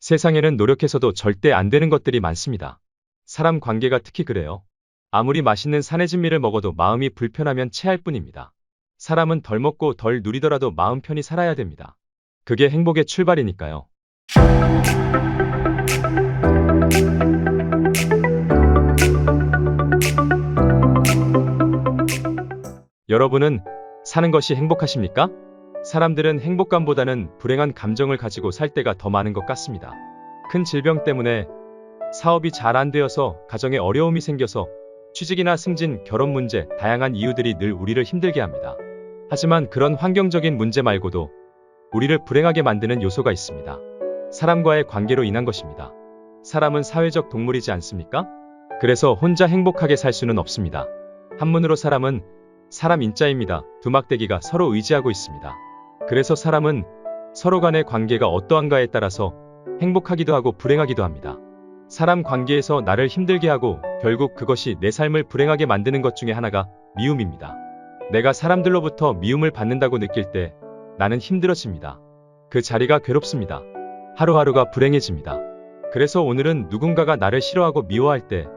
세상에는 노력해서도 절대 안 되는 것들이 많습니다. 사람 관계가 특히 그래요. 아무리 맛있는 산해진미를 먹어도 마음이 불편하면 체할 뿐입니다. 사람은 덜 먹고 덜 누리더라도 마음 편히 살아야 됩니다. 그게 행복의 출발이니까요. 여러분은 사는 것이 행복하십니까? 사람들은 행복감보다는 불행한 감정을 가지고 살 때가 더 많은 것 같습니다. 큰 질병 때문에 사업이 잘 안 되어서 가정에 어려움이 생겨서 취직이나 승진, 결혼 문제, 다양한 이유들이 늘 우리를 힘들게 합니다. 하지만 그런 환경적인 문제 말고도 우리를 불행하게 만드는 요소가 있습니다. 사람과의 관계로 인한 것입니다. 사람은 사회적 동물이지 않습니까? 그래서 혼자 행복하게 살 수는 없습니다. 한문으로 사람은 사람 인자입니다. 두막대기가 서로 의지하고 있습니다. 그래서 사람은 서로 간의 관계가 어떠한가에 따라서 행복하기도 하고 불행하기도 합니다. 사람 관계에서 나를 힘들게 하고 결국 그것이 내 삶을 불행하게 만드는 것 중에 하나가 미움입니다. 내가 사람들로부터 미움을 받는다고 느낄 때 나는 힘들어집니다. 그 자리가 괴롭습니다. 하루하루가 불행해집니다. 그래서 오늘은 누군가가 나를 싫어하고 미워할 때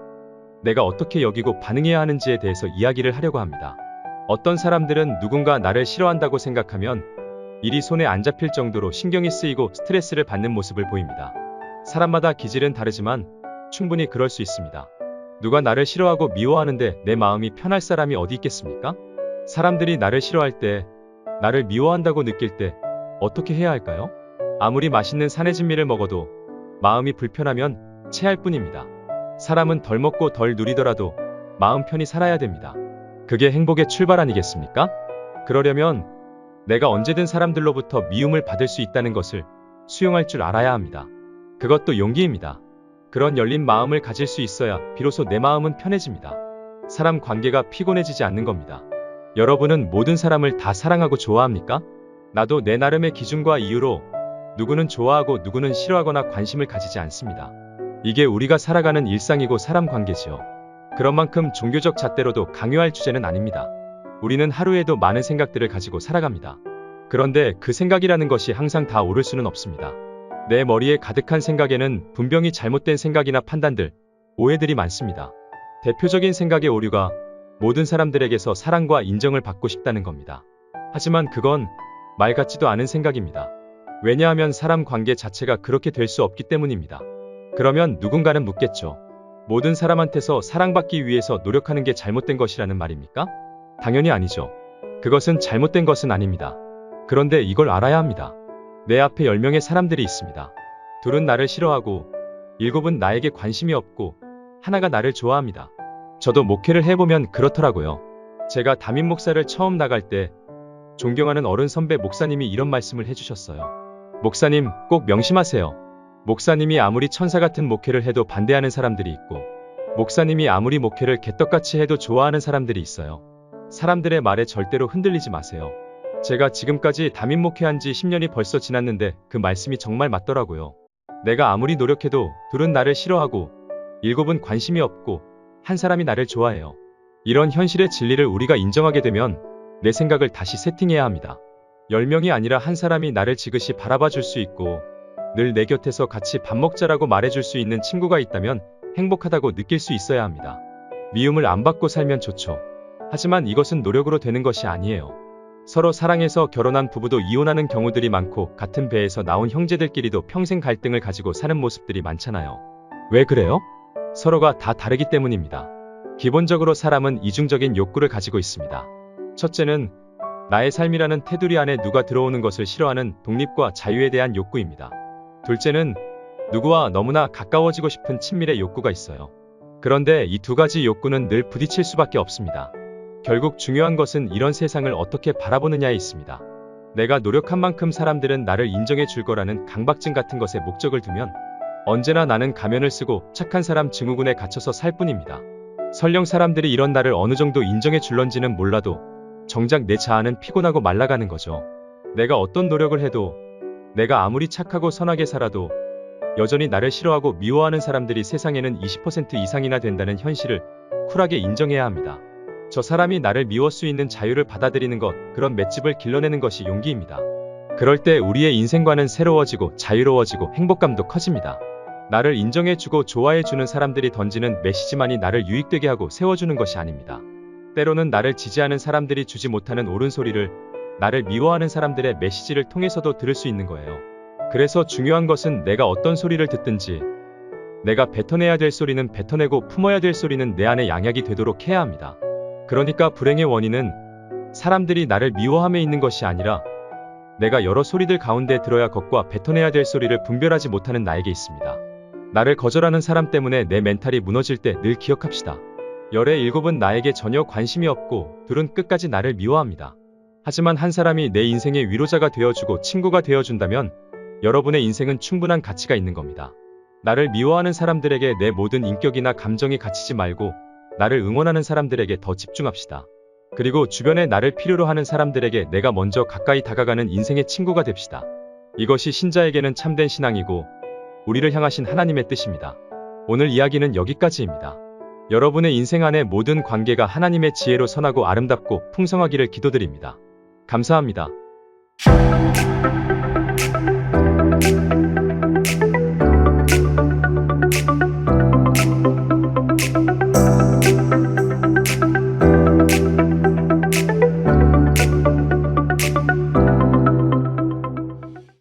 내가 어떻게 여기고 반응해야 하는지에 대해서 이야기를 하려고 합니다. 어떤 사람들은 누군가 나를 싫어한다고 생각하면 일이 손에 안 잡힐 정도로 신경이 쓰이고 스트레스를 받는 모습을 보입니다. 사람마다 기질은 다르지만 충분히 그럴 수 있습니다. 누가 나를 싫어하고 미워하는데 내 마음이 편할 사람이 어디 있겠습니까? 사람들이 나를 싫어할 때, 나를 미워한다고 느낄 때 어떻게 해야 할까요? 아무리 맛있는 산해진미를 먹어도 마음이 불편하면 체할 뿐입니다. 사람은 덜 먹고 덜 누리더라도 마음 편히 살아야 됩니다. 그게 행복의 출발 아니겠습니까? 그러려면 내가 언제든 사람들로부터 미움을 받을 수 있다는 것을 수용할 줄 알아야 합니다. 그것도 용기입니다. 그런 열린 마음을 가질 수 있어야 비로소 내 마음은 편해집니다. 사람 관계가 피곤해지지 않는 겁니다. 여러분은 모든 사람을 다 사랑하고 좋아합니까? 나도 내 나름의 기준과 이유로 누구는 좋아하고 누구는 싫어하거나 관심을 가지지 않습니다. 이게 우리가 살아가는 일상이고 사람 관계지요. 그런 만큼 종교적 잣대로도 강요할 주제는 아닙니다. 우리는 하루에도 많은 생각들을 가지고 살아갑니다. 그런데 그 생각이라는 것이 항상 다 옳을 수는 없습니다. 내 머리에 가득한 생각에는 분명히 잘못된 생각이나 판단들, 오해들이 많습니다. 대표적인 생각의 오류가 모든 사람들에게서 사랑과 인정을 받고 싶다는 겁니다. 하지만 그건 말 같지도 않은 생각입니다. 왜냐하면 사람 관계 자체가 그렇게 될 수 없기 때문입니다. 그러면 누군가는 묻겠죠. 모든 사람한테서 사랑받기 위해서 노력하는 게 잘못된 것이라는 말입니까? 당연히 아니죠. 그것은 잘못된 것은 아닙니다. 그런데 이걸 알아야 합니다. 내 앞에 10명의 사람들이 있습니다. 둘은 나를 싫어하고, 일곱은 나에게 관심이 없고, 하나가 나를 좋아합니다. 저도 목회를 해보면 그렇더라고요. 제가 담임 목사를 처음 나갈 때, 존경하는 어른 선배 목사님이 이런 말씀을 해주셨어요. 목사님, 꼭 명심하세요. 목사님이 아무리 천사 같은 목회를 해도 반대하는 사람들이 있고, 목사님이 아무리 목회를 개떡같이 해도 좋아하는 사람들이 있어요. 사람들의 말에 절대로 흔들리지 마세요. 제가 지금까지 담임 목회한 지 10년이 벌써 지났는데 그 말씀이 정말 맞더라고요. 내가 아무리 노력해도 둘은 나를 싫어하고, 일곱은 관심이 없고, 한 사람이 나를 좋아해요. 이런 현실의 진리를 우리가 인정하게 되면 내 생각을 다시 세팅해야 합니다. 10명이 아니라 한 사람이 나를 지그시 바라봐 줄 수 있고, 늘 내 곁에서 같이 밥 먹자라고 말해줄 수 있는 친구가 있다면 행복하다고 느낄 수 있어야 합니다. 미움을 안 받고 살면 좋죠. 하지만 이것은 노력으로 되는 것이 아니에요. 서로 사랑해서 결혼한 부부도 이혼하는 경우들이 많고 같은 배에서 나온 형제들끼리도 평생 갈등을 가지고 사는 모습들이 많잖아요. 왜 그래요? 서로가 다 다르기 때문입니다. 기본적으로 사람은 이중적인 욕구를 가지고 있습니다. 첫째는 나의 삶이라는 테두리 안에 누가 들어오는 것을 싫어하는 독립과 자유에 대한 욕구입니다. 둘째는 누구와 너무나 가까워지고 싶은 친밀의 욕구가 있어요. 그런데 이 두 가지 욕구는 늘 부딪힐 수밖에 없습니다. 결국 중요한 것은 이런 세상을 어떻게 바라보느냐에 있습니다. 내가 노력한 만큼 사람들은 나를 인정해 줄 거라는 강박증 같은 것에 목적을 두면 언제나 나는 가면을 쓰고 착한 사람 증후군에 갇혀서 살 뿐입니다. 설령 사람들이 이런 나를 어느 정도 인정해 줄런지는 몰라도 정작 내 자아는 피곤하고 말라가는 거죠. 내가 어떤 노력을 해도 내가 아무리 착하고 선하게 살아도 여전히 나를 싫어하고 미워하는 사람들이 세상에는 20% 이상이나 된다는 현실을 쿨하게 인정해야 합니다. 저 사람이 나를 미워 수 있는 자유를 받아들이는 것, 그런 맷집을 길러내는 것이 용기입니다. 그럴 때 우리의 인생관은 새로워지고 자유로워지고 행복감도 커집니다. 나를 인정해주고 좋아해주는 사람들이 던지는 메시지만이 나를 유익되게 하고 세워주는 것이 아닙니다. 때로는 나를 지지하는 사람들이 주지 못하는 옳은 소리를 나를 미워하는 사람들의 메시지를 통해서도 들을 수 있는 거예요. 그래서 중요한 것은 내가 어떤 소리를 듣든지 내가 뱉어내야 될 소리는 뱉어내고 품어야 될 소리는 내 안에 양약이 되도록 해야 합니다. 그러니까 불행의 원인은 사람들이 나를 미워함에 있는 것이 아니라 내가 여러 소리들 가운데 들어야 것과 뱉어내야 될 소리를 분별하지 못하는 나에게 있습니다. 나를 거절하는 사람 때문에 내 멘탈이 무너질 때 늘 기억합시다. 열의 일곱은 나에게 전혀 관심이 없고 둘은 끝까지 나를 미워합니다. 하지만 한 사람이 내 인생의 위로자가 되어주고 친구가 되어준다면 여러분의 인생은 충분한 가치가 있는 겁니다. 나를 미워하는 사람들에게 내 모든 인격이나 감정이 갇히지 말고 나를 응원하는 사람들에게 더 집중합시다. 그리고 주변에 나를 필요로 하는 사람들에게 내가 먼저 가까이 다가가는 인생의 친구가 됩시다. 이것이 신자에게는 참된 신앙이고 우리를 향하신 하나님의 뜻입니다. 오늘 이야기는 여기까지입니다. 여러분의 인생 안의 모든 관계가 하나님의 지혜로 선하고 아름답고 풍성하기를 기도드립니다. 감사합니다.